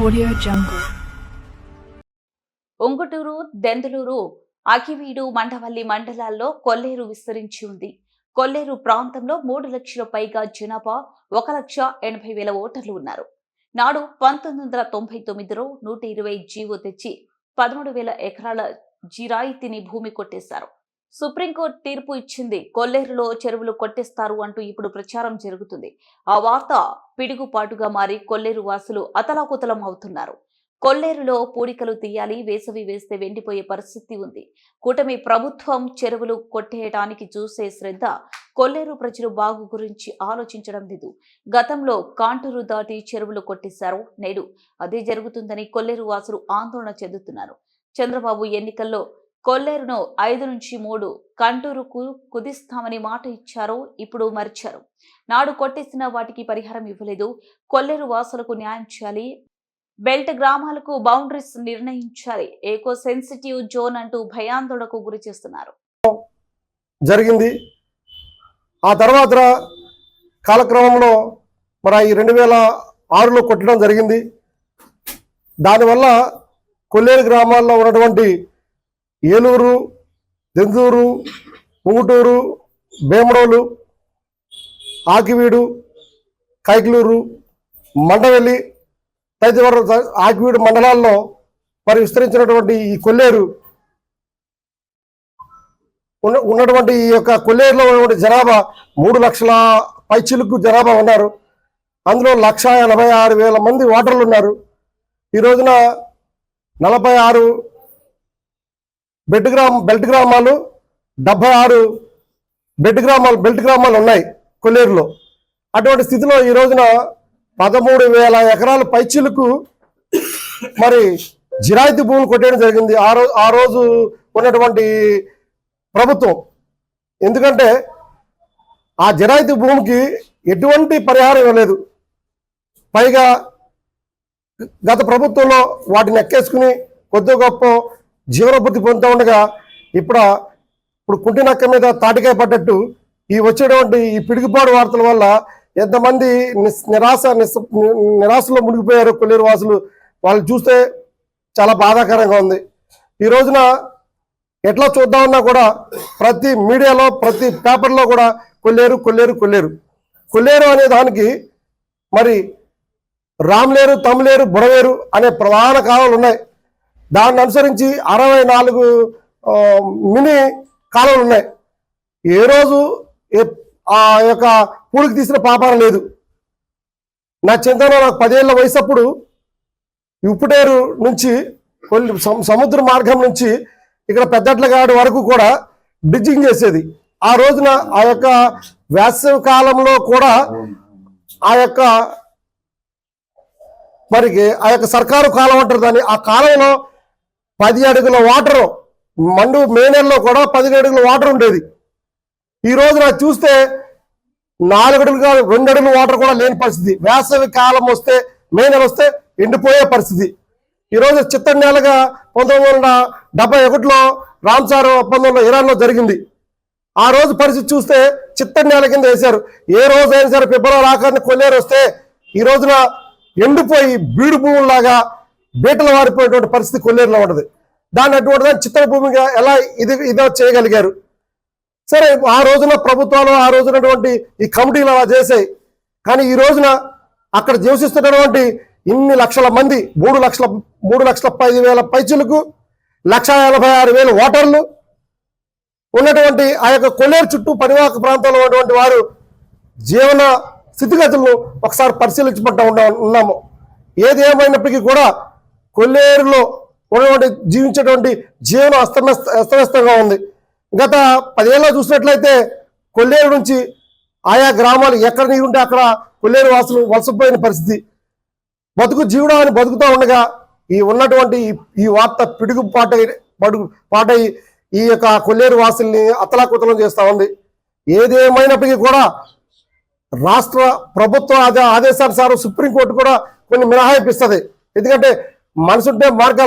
Audio Jungle. Unguturu Denduluru అకివీడు Mandavalli మండలాల్లో కొల్లేరు విస్తరించి ఉంది. కొల్లేరు ప్రాంతంలో మూడు లక్షల పైగా జనాభా ఒక లక్ష ఎనభై వేల ఓటర్లు ఉన్నారు. నాడు పంతొమ్మిది వందల తొంభై తొమ్మిదిలో నూట ఇరవై జీవో తెచ్చి పదమూడు వేల ఎకరాల జిరాయితీని భూమి కొట్టేశారు. సుప్రీంకోర్టు తీర్పు ఇచ్చింది. కొల్లేరులో చెరువులు కొట్టేస్తారు అంటూ ఇప్పుడు ప్రచారం జరుగుతుంది. ఆ వార్త పిడుగుపాటుగా మారి కొల్లేరు వాసులు అతలాకుతలం అవుతున్నారు. కొల్లేరులో పూడికలు తీయాలి వేసవి వేస్తే వెండిపోయే పరిస్థితి ఉంది. కూటమి ప్రభుత్వం చెరువులు కొట్టేయటానికి చూసే శ్రద్ధ కొల్లేరు ప్రజలు బాగు గురించి ఆలోచించడం లేదు గతంలో కాంటూరు దాటి చెరువులు కొట్టేశారు. నేడు అదే జరుగుతుందని కొల్లేరు వాసులు ఆందోళన చెందుతున్నారు. చంద్రబాబు ఎన్నికల్లో కొల్లేరును ఐదు నుంచి మూడు కంటూరుకు కుదిస్తామని మాట ఇచ్చారు ఇప్పుడు మరిచారు. నాడు కొట్టేసిన వాటికి పరిహారం ఇవ్వలేదు. కొల్లేరు వాసులకు న్యాయం చేయాలి. బెల్ట్ గ్రామాలకు బౌండరీస్ నిర్ణయించాలి. ఏకో సెన్సిటివ్ జోన్ అంటూ భయాందోళనకు గురి చేస్తున్నారు. జరిగింది. ఆ తర్వాత కాలక్రమంలో మరి ఈ రెండు వేల ఆరులో కొట్టడం జరిగింది. దానివల్ల కొల్లేరు గ్రామాల్లో ఉన్నటువంటి ఏలూరు దెందూరు ముంగుటూరు భీమడోలు ఆకివీడు కైకిలూరు మండవెల్లి తదితర ఆకివీడు మండలాల్లో మరి విస్తరించినటువంటి ఈ కొల్లేరు ఉన్న ఉన్నటువంటి ఈ యొక్క కొల్లేరులో ఉన్నటువంటి జనాభా మూడు లక్షల పైచిలుకు జనాభా ఉన్నారు. అందులో లక్ష ఎనభై ఆరు వేల మంది ఓటర్లు ఉన్నారు. ఈ రోజున నలభై ఆరు బెడ్ గ్రామ బెల్ట్ గ్రామాలు డెబ్బై ఆరు బెడ్ గ్రామాలు బెల్ట్ గ్రామాలు ఉన్నాయి కొల్లేరులో. అటువంటి స్థితిలో ఈ రోజున పదమూడు వేల ఎకరాల పైచిలకు మరి జిరాయితీ భూములు కొట్టేయడం జరిగింది. ఆ రోజు ఆ రోజు ఉన్నటువంటి ప్రభుత్వం. ఎందుకంటే ఆ జరాయితీ భూమికి ఎటువంటి పరిహారం ఇవ్వలేదు. పైగా గత ప్రభుత్వంలో వాటిని ఎక్కేసుకుని కొద్ది గొప్ప జీవనోపతి పొందుతూ ఉండగా ఇప్పుడు ఇప్పుడు కుంటి నక్క మీద తాటికాయ పడ్డట్టు ఈ వచ్చేటువంటి ఈ పిడుగుపాడు వార్తల వల్ల ఎంతమంది నిస్- నిరాశ నిరాశలో మునిగిపోయారు కొల్లేరు వాసులు వాళ్ళు చూస్తే చాలా బాధాకరంగా ఉంది. ఈ రోజున ఎట్లా చూద్దామన్నా కూడా ప్రతి మీడియాలో ప్రతి పేపర్లో కూడా కొల్లేరు కొల్లేరు కొల్లేరు. కొల్లేరు అనే దానికి మరి రామ్లేరు తమ్లేరు బుడవేరు అనే ప్రధాన కాలాలు ఉన్నాయి. దాన్ని అనుసరించి అరవై నాలుగు మినీ కాలువలు ఉన్నాయి. ఏ రోజు ఆ యొక్క పూడికి తీసిన పాపాన లేదు. నా చింతన నాకు పదేళ్ళ వయసు అప్పుడు ఉప్పుటేరు నుంచి కొన్ని సము- సముద్ర మార్గం నుంచి ఇక్కడ పెద్దట్లగాడు వరకు కూడా బ్రిడ్జింగ్ చేసేది. ఆ రోజున ఆ యొక్క వేసవి కాలంలో కూడా ఆ యొక్క మరి ఆ యొక్క సర్కారు కాలం అంటారు దాన్ని. ఆ కాలంలో పది అడుగుల వాటర్ మండు మే నెలలో కూడా పది అడుగుల వాటర్ ఉండేది. ఈ రోజున చూస్తే నాలుగు అడుగులు రెండు అడుగుల వాటర్ కూడా లేని పరిస్థితి. వేసవి కాలం వస్తే మే నెల వస్తే ఎండిపోయే పరిస్థితి. ఈ చిత్తడి నెలగా పంతొమ్మిది వందల డెబ్బై ఒకటిలో రామ్సార్ ఒప్పందంలో ఇరాన్లో జరిగింది. ఆ రోజు పరిస్థితి చూస్తే చిత్తడి నేల కింద వేశారు. ఏ రోజు అయినా సరే ఫిబ్రవరి ఆఖరిని కొల్లేరు వస్తే ఈ రోజున ఎండిపోయి బీడు భూముల్లాగా బీటలు వారిపోయేటువంటి పరిస్థితి కొల్లేరులో ఉండదు దాన్ని అటువంటి చిత్ర భూమిగా ఎలా ఇది ఇదో చేయగలిగారు? సరే ఆ రోజున ప్రభుత్వాలు ఆ రోజునటువంటి ఈ కమిటీలు అలా చేసాయి కానీ ఈ రోజున అక్కడ నివసిస్తున్నటువంటి ఇన్ని లక్షల మంది మూడు లక్షల మూడు లక్షల పది వేల పైచులకు లక్ష ఎనభై ఆరు వేల ఓటర్లు ఉన్నటువంటి ఆ యొక్క కొల్లేరు చుట్టూ పరివాహక ప్రాంతంలో ఉన్నటువంటి వారు జీవన స్థితిగతులను ఒకసారి పరిశీలించబడ్డా ఉన్నాము. ఏది ఏమైనప్పటికీ కూడా కొల్లేరులో ఉన్నటువంటి జీవించేటువంటి జీవనం అస్తవ్యస్త అస్తవ్యస్తంగా ఉంది. గత పదేళ్ళ చూసినట్లయితే కొల్లేరు నుంచి ఆయా గ్రామాలు ఎక్కడ నీరు ఉంటే అక్కడ కొల్లేరు వాసులు వలసపోయిన పరిస్థితి. బతుకు జీవనాన్ని బతుకుతూ ఉండగా ఈ ఉన్నటువంటి ఈ- ఈ వార్త పిడుగు పాట పడుగు పాటై ఈ యొక్క కొల్లేరు వాసుల్ని అతలాకుతలం చేస్తూ ఉంది. ఏదేమైనప్పటికీ కూడా రాష్ట్ర ప్రభుత్వ ఆదే ఆదేశానుసారం సుప్రీంకోర్టు కూడా కొన్ని మినహాయింపు ఇస్తుంది. ఎందుకంటే మనసుంటే మార్గాలు